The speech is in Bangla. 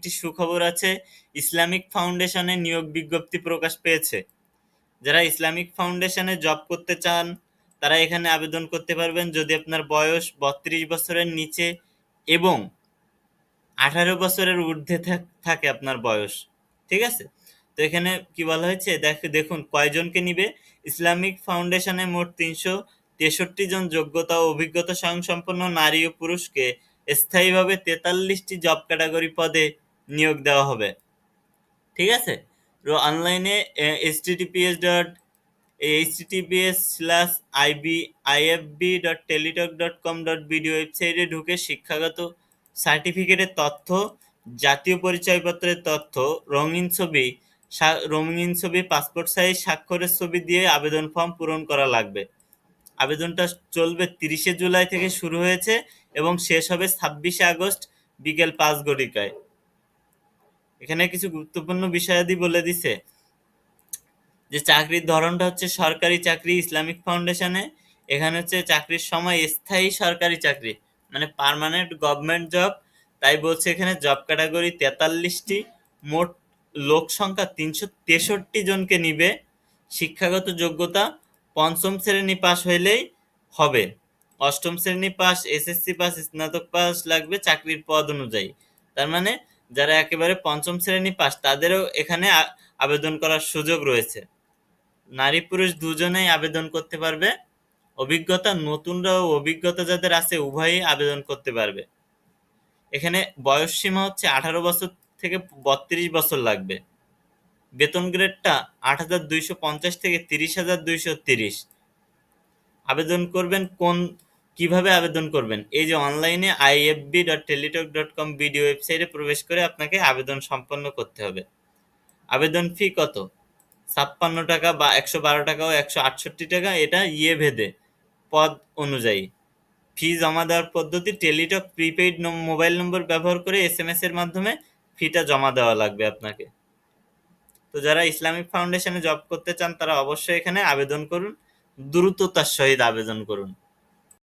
একটি সুখবর আছে, ইসলামিক ফাউন্ডেশনে নিয়োগ বিজ্ঞপ্তি প্রকাশ পেয়েছে। যারা ইসলামিক ফাউন্ডেশনে জব করতে চান, তারা এখানে আবেদন করতে পারবেন যদি আপনার বয়স বত্রিশ বছরের নিচে এবং আঠারো বছরের ঊর্ধ্বে থাক- আপনার বয়স। ঠিক আছে? তো এখানে কি বলা হয়েছে? দেখ দেখুন, কয়জনকে নিবে? ইসলামিক ফাউন্ডেশনে মোট তিনশো তেষট্টি জন যোগ্যতা ও অভিজ্ঞতা স্বয়ংসম্পন্ন নারী ও পুরুষকে স্থায়ীভাবে তেতাল্লিশটি জব ক্যাটাগরি পদে নিয়োগ দেওয়া হবে। ঠিক আছে? তো অনলাইনে H TTPS dot HTTPS slash IB IFB dot Teletalk dot com dot BD ওয়েবসাইটে ঢুকে শিক্ষাগত সার্টিফিকেটের তথ্য, জাতীয় পরিচয়পত্রের তথ্য, রঙিন ছবি রঙিন ছবি পাসপোর্ট সাইজ স্বাক্ষরের ছবি দিয়ে আবেদন ফর্ম পূরণ করা লাগবে। আবেদনটা চলবে তিরিশে জুলাই থেকে শুরু হয়েছে এবং শেষ হবে ছাব্বিশে আগস্ট বিকেল পাঁচ ঘটিকায়। এখানে কিছু গুরুত্বপূর্ণ বিষয়াদি বলে দিছে। যে চাকরির ধরনটা হচ্ছে সরকারি চাকরি, ইসলামিক ফাউন্ডেশনে। এখানে হচ্ছে চাকরির সময় স্থায়ী সরকারি চাকরি মানে পার্মানেন্ট গভর্নমেন্ট জব। তাই বলছে এখানে জব ক্যাটাগরি তেতাল্লিশটি, মোট লোক সংখ্যা তিনশো তেষট্টি জনকে নিবে। শিক্ষাগত যোগ্যতা পঞ্চম শ্রেণি পাস হইলেই হবে। অষ্টম শ্রেণি পাস এসএসসি পাস স্নাতক পাস লাগবে চাকরির পদ অনুযায়ী। তার মানে যারা একেবারে পঞ্চম শ্রেণি পাস, তাদেরও এখানে আবেদন করার সুযোগ রয়েছে। নারী পুরুষ দুজনেই আবেদন করতে পারবে। অভিজ্ঞতা, নতুনরা ও অভিজ্ঞতা যাদের আছে, উভয়ই আবেদন করতে পারবে। এখানে বয়স সীমা হচ্ছে আঠারো বছর থেকে বত্রিশ বছর লাগবে। বেতন গ্রেডটা আট হাজার দুইশো পঞ্চাশ থেকে তিরিশ হাজার দুইশো তিরিশ। আবেদন করবেন কোন কীভাবে আবেদন করবেন? এই যে অনলাইনে IFB dot Teletalk dot com BD ওয়েবসাইটে প্রবেশ করে আপনাকে আবেদন সম্পন্ন করতে হবে। আবেদন ফি কত? ছাপ্পান্ন টাকা বা একশো বারো টাকা ও একশো আটষট্টি টাকা, এটা ইয়ে ভেদে, পদ অনুযায়ী। ফি জমা দেওয়ার পদ্ধতি টেলিটক প্রিপেইড মোবাইল নম্বর ব্যবহার করে এস এম এস এর মাধ্যমে ফিটা জমা দেওয়া লাগবে আপনাকে। তো যারা ইসলামিক ফাউন্ডেশনে জব করতে চান, তারা অবশ্যই এখানে আবেদন করুন। দ্রুততার সহিত আবেদন করুন।